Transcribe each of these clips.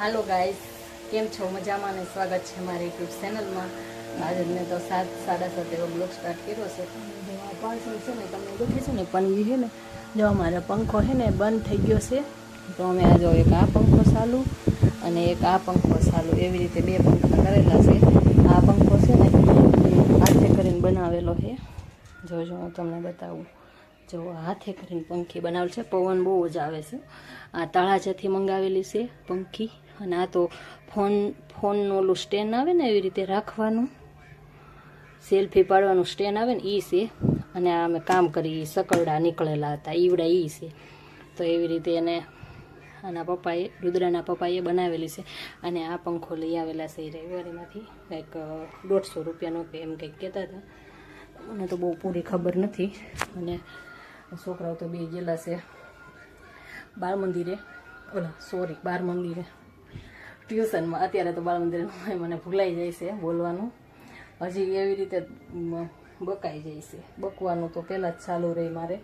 હાલો guys, કેમ છો? મજામાં અને સ્વાગત છે મારી યુટ્યુબ ચેનલમાં. આજે મેં તો સાત સાડા સાત એવો બ્લોગ સ્ટાર્ટ કર્યો છે. પાર્સલ છે ને, તમને દેખે છે ને પણ એ છે ને, જો અમારો પંખો છે ને, બંધ થઈ ગયો છે. તો અમે આ જો એક આ પંખો ચાલુ અને એક આ પંખો ચાલુ. એવી રીતે બે પંખા કરેલા છે. આ પંખો છે ને હાથે કરીને બનાવેલો છે. જો જો હું તમને બતાવું. જો હાથે કરીને પંખી બનાવેલ છે. પવન બહુ જ આવે છે. આ તળાજાથી મંગાવેલી છે પંખી. અને આ તો ફોન, ફોનનું ઓલું સ્ટેન્ડ આવે ને એવી રીતે રાખવાનું. સેલ્ફી પાડવાનું સ્ટેન્ડ આવે ને એ છે. અને આ અમે કામ કરી સકરડા નીકળેલા હતા, ઈવડા એ છે. તો એવી રીતે એને આના પપ્પાએ, રુદ્રાના પપ્પાએ બનાવેલી છે. અને આ પંખો લઈ આવેલા છે રવિવારીમાંથી કંઈક દોઢસો રૂપિયાનો કે એમ કંઈક કહેતા હતા. મને તો બહુ પૂરી ખબર નથી. અને છોકરાઓ તો બે ગયેલા છે. બાળ મંદિરે, ઓલા, સોરી બાર મંદિરે. ટ્યુશનમાં. અત્યારે તો બાળ મંદિરે મને ભૂલાઈ જાય છે બોલવાનું. હજી એવી રીતે બકાઈ જાય છે. બકવાનું તો પહેલાં જ ચાલુ રહી મારે.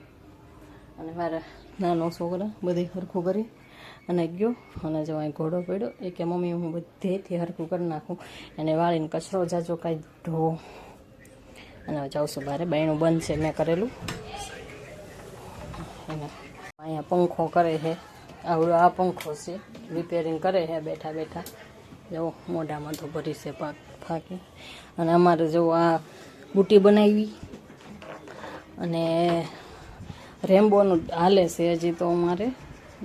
અને મારા નાનો છોકરા બધે હરખું કરી. અને ગયો, અને જો અહીં ઘોડો પડ્યો. એ કે, મમ્મી, હું બધેથી હરખું કરી નાખું. એને વાળીને કચરો જાજો, કાંઈ ધો. અને જાઉં છું બારે. બાયણું બંધ છે, મેં કરેલું. અને અહીંયા પંખો કરે છે. આવડો આ પંખો છે રિપેરિંગ કરે છે બેઠા બેઠા. જો, મોઢામાં તો ભરી છે પાક, ફાંકી. અને અમારે જો આ બુટી બનાવી. અને રેમ્બોનું હાલે છે હજી તો અમારે.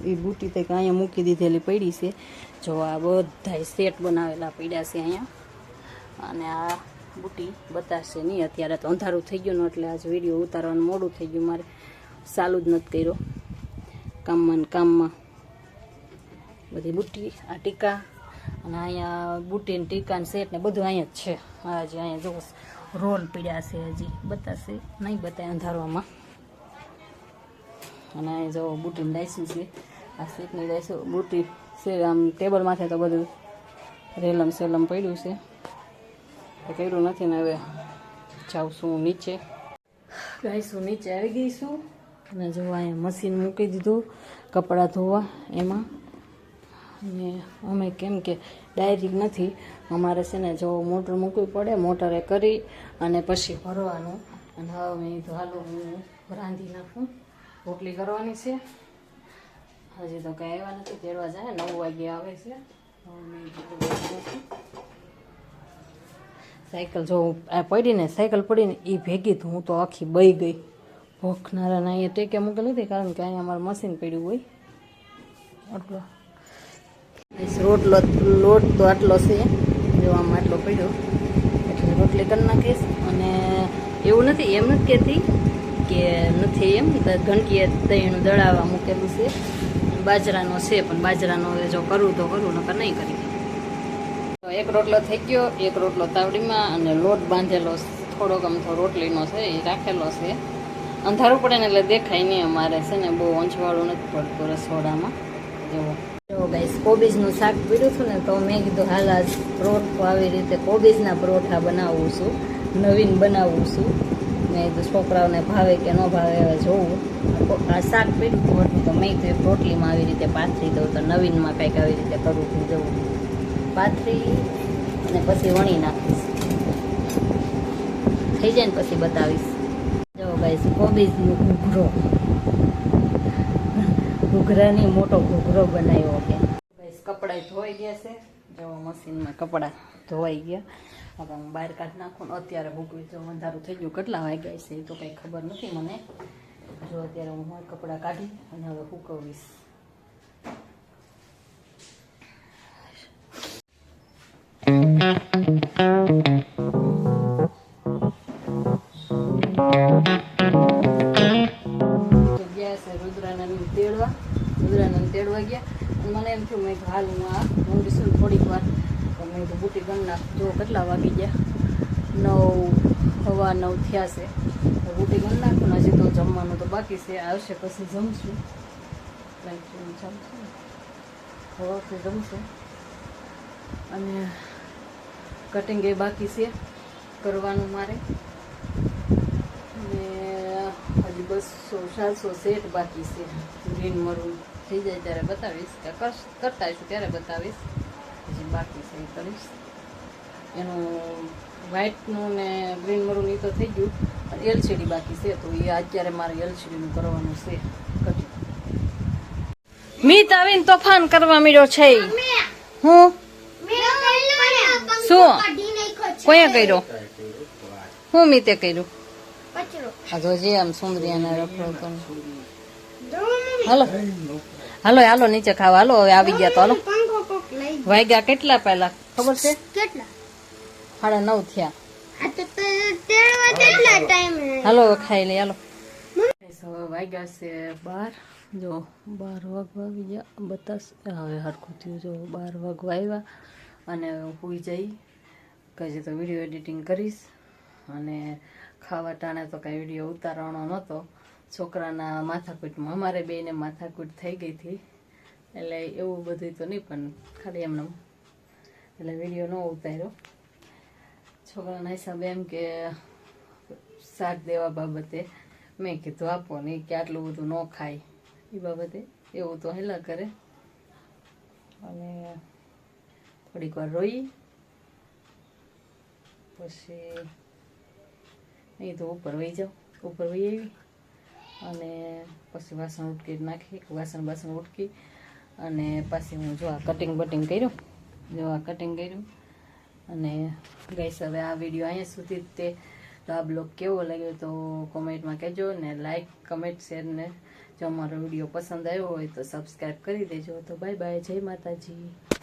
એ બુટી કંઈક અહીંયા મૂકી દીધેલી પડી છે. જો આ બધા સેટ બનાવેલા પડ્યા છે અહીંયા. અને આ બુટી બતાવશે નહીં. અત્યારે તો અંધારું થઈ ગયું એટલે આજ વીડિયો ઉતારવાનું મોડું થઈ ગયું. મારે ચાલુ જ નથી કર્યો. કામમાં ને કામમાં. બધી બુટ્ટી, આ ટીકા, અને અહીંયા બુટ્ટી ટીકા ને સેટ ને બધું અહીંયા જ છે. હજી અહીંયા જો રોલ પીડ્યા છે હજી. બતાવશે નહીં બતાવે અંધારવામાં અને અહીંયા જો બુટીની લાઈશું છે. આ સેટની ડાયસું, બુટ્ટી છે, આમ ટેબલ માથે તો બધું રેલમ સેલમ પડ્યું છે. એ કર્યું નથી ને હવે જાઉં છું નીચે. ગાઈશું નીચે આવી ગઈશું અને જો અહીંયા મશીન મૂકી દીધું, કપડાં ધોવા એમાં. અને અમે કેમ કે ડાયરી નથી. અમારે છે ને જો મોટર મૂકવી પડે, મોટરે કરી અને પછી ભરવાનું. અને હવે મેં હાલો, હું રાંધી નાખું. રોટલી કરવાની છે. હજી તો કંઈ આવ્યા નથી. તેડવા જાય, નવ વાગે આવે છે. સાયકલ જો પડીને સાયકલ પડીને એ ભેગી તો હું તો આખી બઈ ગઈ. ભોખનારાને અહીંયા ટેકે મૂકેલી હતી કારણ કે અહીંયા અમારું મશીન પડ્યું હોય. આટલો. રોટલો લોટ તો આટલો છે જો આમ આટલો પડ્યો. એટલે રોટલી કરી નાખીશ. અને એવું નથી, એમ નથી કહેતી કે નથી એમ ઘંટીએ દહીંનું દળાવવા મૂકેલું છે. બાજરાનો છે, પણ બાજરાનો હવે જો કરવું તો કરવું નકર નહીં કરી. તો એક રોટલો થઈ ગયો, એક રોટલો તાવડીમાં, અને લોટ બાંધેલો થોડોક અમથો રોટલીનો છે, એ રાખેલો છે. અંધારું પડે ને એટલે દેખાય નહીં અમારે, છે ને, બહુ અંજવાળું નથી પડતું રસોડામાં. જુઓ. જો ગાઈસ, કોબીજનું શાક પીડ્યું છું ને તો મેં કીધું, હાલ આજ પરોઠો આવી રીતે કોબીજના પરોઠા બનાવું છું, નવીન બનાવું છું. મેં કીધું, છોકરાઓને ભાવે કે ન ભાવે હવે જોવું. આ શાક પીડ્યું હતું તો મેં કીધું રોટલીમાં આવી રીતે પાથરી દઉં તો નવીનમાં કંઈક આવી રીતે કરું જવું. પાથરી અને પછી વણી નાખીશ. થઈ જાય ને પછી બતાવીશ. જો ગાઈસ, કોબીજનું ઘૂઘરો. ઘૂઘરાની મોટો ઘૂઘરો બનાવ્યો ગાઈસ કપડાં ધોઈ ગયા છે. જો મશીનમાં કપડાં ધોવાઈ ગયા. હવે હું બહાર કાઢી નાખું અત્યારે મૂકવી જો અંધારું થઈ ગયું. કેટલા વાગ્યા છે એ તો કંઈ ખબર નથી મને. જો અત્યારે હું કપડાં કાઢી અને હવે સૂકવીશ ગયા છે રુદ્રાનંદ તેડવા. રુદ્રાનંદ તેડવા ગયા. મને એમ થયું, મેં હાલ હું આ ઊંઘી છું થોડીક વાર. તો મેં તો બુટી ગણ જો કેટલા વાગી ગયા? નવ, હવા નવ થયા છે. તો બુટી ગણ નાખું હજી તો જમવાનું તો બાકી છે. આવશે પછી જમશું. જમશું હવાથી જમશું. અને કટિંગ એ બાકી છે કરવાનું મારે. અને હજી બસો ચારસો સેટ બાકી છે. ગ્રીન મરૂન થઈ જાય ત્યારે બતાવીશ કે કરતા હશું ત્યારે બતાવીશ હજી બાકી છે એ કરીશ એનું વ્હાઇટનું ને ગ્રીન મરૂન એ તો થઈ ગયું પણ એલસીડી બાકી છે તો એ અત્યારે મારે એલસીડીનું કરવાનું છે કરજો મીત આવીને તોફાન કરવા મળ્યો છે હું શું કોઈએ કર્યો હું મીતે કર્યું આ તો જે આમ અને રખડો હાલો હાલો હાલો નીચે ખાવા. હાલો હવે આવી ગયા તો હાલો. વાગ્યા કેટલા પહેલા? ખબર છે? કેટલા? સાડા નવ થયા. હાલો ખાઈ લઈ હાલો. વાગ્યા છે બાર. જો બાર વાગવા આવી ગયા. બતાસ હવે હરખું થયું. જો બાર વાગવા આવ્યા અને હું જઈ. કઈ તો વીડિયો એડિટિંગ કરીશ. અને ખાવા ટાણે તો કાંઈ વીડિયો ઉતારવાનો નહોતો. છોકરાના માથાકૂટમાં. અમારે બેને માથાકૂટ થઈ ગઈ હતી. એટલે એવું બધું તો નહીં, પણ ખાલી એમને એટલે વીડિયો ન ઉતાર્યો. છોકરાના હિસાબે એમ કે શાક દેવા બાબતે મેં કીધું આપો નહીં કે આટલું બધું ન ખાય. એ બાબતે એવું તો હેલા કરે. અને થોડીક વાર રોઈ. પછી નહીં તો ઉપર વહી જાઉં. ઉપર વહી આવી. અને પછી વાસણ ઉટકી નાખી, વાસણ બાસણ ઉટકી અને પાછી હું જો આ કટિંગ બટિંગ કર્યું, જો આ કટિંગ કર્યું અને ગઈશ હવે આ વીડિયો અહીંયા સુધી તે. તો આ બ્લોગ કેવો લાગ્યો તો કોમેન્ટમાં કહેજો ને લાઇક કમેન્ટ શેર ને જો અમારો વીડિયો પસંદ આવ્યો હોય તો સબસ્ક્રાઈબ કરી દેજો. તો બાય બાય જય માતાજી.